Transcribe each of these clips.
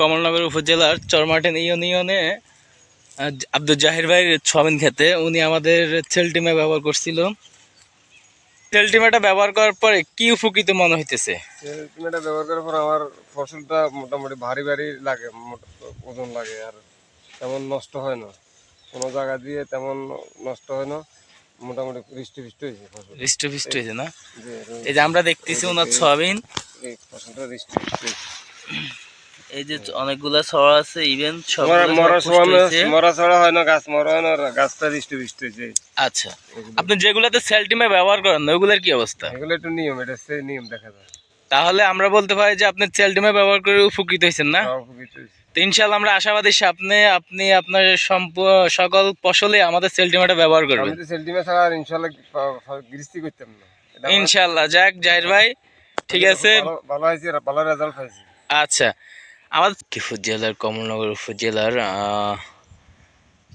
কমলনগর উপজেলার চরমাটেন ইউনিয়নে আব্দুল জাহির ভাইয়ের সবিন খেতে। উনি আমাদের সেলটিমা ব্যবহার করছিল। সেলটিমাটা ব্যবহার করার পরে কি উপকৃত মনে হইতেছে? এটা ব্যবহার করার পর আমার ফসলটা মোটামুটি ভারী ভারী লাগে ওজন লাগে আর তেমন নষ্ট হয় না। কোনো জায়গা দিয়ে তেমন নষ্ট হয় না মোটামুটি হৃষ্টি ফিষ্টি হয়েছে ফসল। হৃষ্টপুষ্ট হয়েছে না? এই যে আমরা দেখতেছি ওনার সয়াবিন। ফসলটা হৃষ্টি ফিষ্টি হয়েছে। এই যে অনেকগুলা ছড়া আছে ইভেন মরা- ছড়া হয় না গাছ মরা হয় না গাছটা হৃষ্টি হয়েছে। আচ্ছা। আপনি যেগুলাতে সেলটিমা ব্যবহার করেন না ওগুলার কি অবস্থা? এগুলো একটু নিয়ম এটা সেই নিয়ম দেখা যায়। তাহলে আমরা বলতে পারি যে আপনি সেলটিমা ব্যবহার করে উপকৃত হয়েছেন না? অল্প কিছু তো ইনশাল্লাহ আমরা আশাবাদী আপনি আপনি আপনার সকল ফসলে আমাদের সেলটিমাটা ব্যবহার করবেন। তো সেন্টিমে ছাড়া আর ইনশাল্লাহ গৃষ্টি করতাম না। ইনশাল্লাহ যাক জাহির ভাই ঠিক আছে। ভালো- ভালো হয়েছে ভালো রেজাল্ট পাইছি। আচ্ছা। আমাদের উপজেলার কমলনগর উপজেলার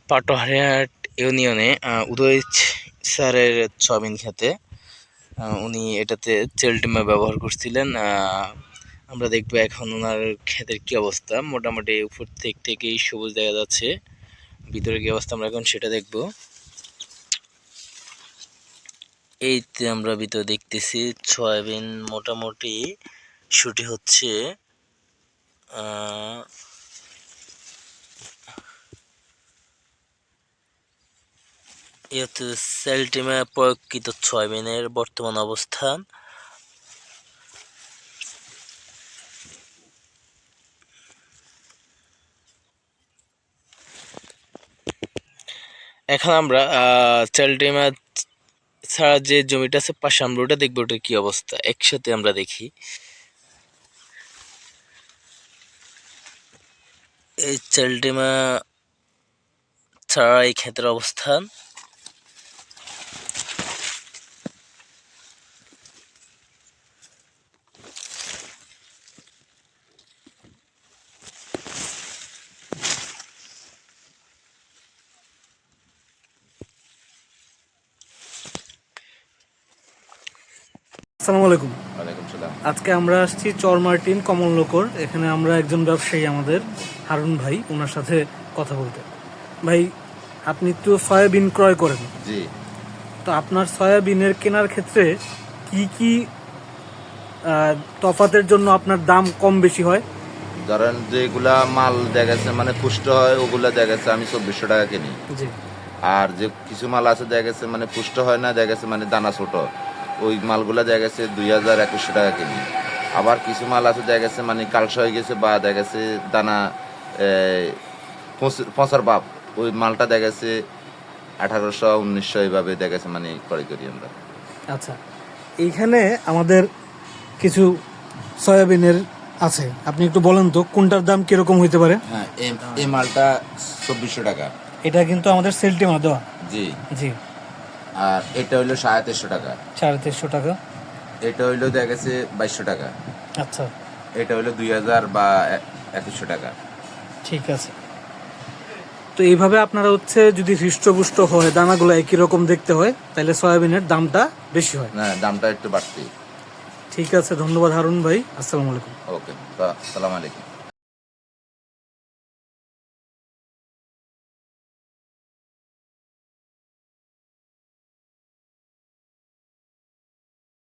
পাটোহারিয়াট ইউনিয়নে উদয় স্যারের সয়াবিন খেতে উনি এটাতে চেলটিমা ব্যবহার করছিলেন আমরা দেখব এখন ওনার ক্ষেতের কি অবস্থা। মোটামুটি উপর থেকে থেকেই সবুজ দেখা যাচ্ছে, ভিতরে কি অবস্থা আমরা এখন সেটা দেখব। এইতে আমরা ভিতরে দেখতেছি সয়াবিন মোটামুটি শুটি হচ্ছে। এই হচ্ছে সেলটিমে প্রয়োগকৃত সয়াবিনের বর্তমান অবস্থান এখন আমরা সেলটিমা ছাড়া যে জমিটা আছে, পাশে আমরা ওটা দেখব, ওটার কি অবস্থা। একসাথে আমরা দেখি। এই চালটিমা ছাড়া এই ক্ষেতের অবস্থান। আসসালামু আলাইকুম। আজকে আমরা আসছি চরমার্টিন কমলনগর এখানে আমরা একজন ব্যবসায়ী আমাদের হারুন ভাই ওনার সাথে কথা বলতে। ভাই আপনি তো সয়াবিন ক্রয় করেন। জি। তো আপনার সয়াবিনের কেনার ক্ষেত্রে কি কি তফাতের জন্য আপনার দাম কম বেশি হয়? ধরেন যেগুলা মাল দেখা গেছে মানে পুষ্ট হয় ওগুলা দেখা গেছে আমি চব্বিশশো টাকা কিনি। জি। আর যে কিছু মাল আছে দেখা গেছে মানে পুষ্ট হয় না দেখা গেছে মানে দানা ছোট। ওই মালগুলা দেখা গেছে দুই হাজার একুশশো টাকা কিনি আবার কিছু মাল আছে দেখা গেছে মানে কালসা হয়ে গেছে বা দেখা গেছে দানা পচার বাপ। ওই মালটা দেখা গেছে আঠারোশো উনিশশো এইভাবে দেখা গেছে মানে ক্রয় করি আমরা। আচ্ছা এইখানে আমাদের কিছু সয়াবিনের আছে। আপনি একটু বলেন তো কোনটার দাম কীরকম হইতে পারে? হ্যাঁ এই মালটা চব্বিশশো টাকা। এটা কিন্তু আমাদের সেলটিমা দেওয়া। জি। জি। আর এটা হইল সাড়ে তেরোশো টাকা। সাড়ে তিনশো টাকা? এটা হইল দেখা গেছে বাইশশো টাকা। আচ্ছা। এটা হইল দুই হাজার বা একুশশো টাকা। ঠিক আছে। তো এইভাবে আপনারা হচ্ছে যদি হৃষ্টপুষ্ট হয় দানাগুলো একই রকম দেখতে হয় তাহলে সয়াবিনের দামটা বেশি হয়। না দামটা একটু বাড়তি ঠিক আছে ধন্যবাদ হারুন ভাই। আসসালামু আলাইকুম। ওকে আসসালামু আলাইকুম।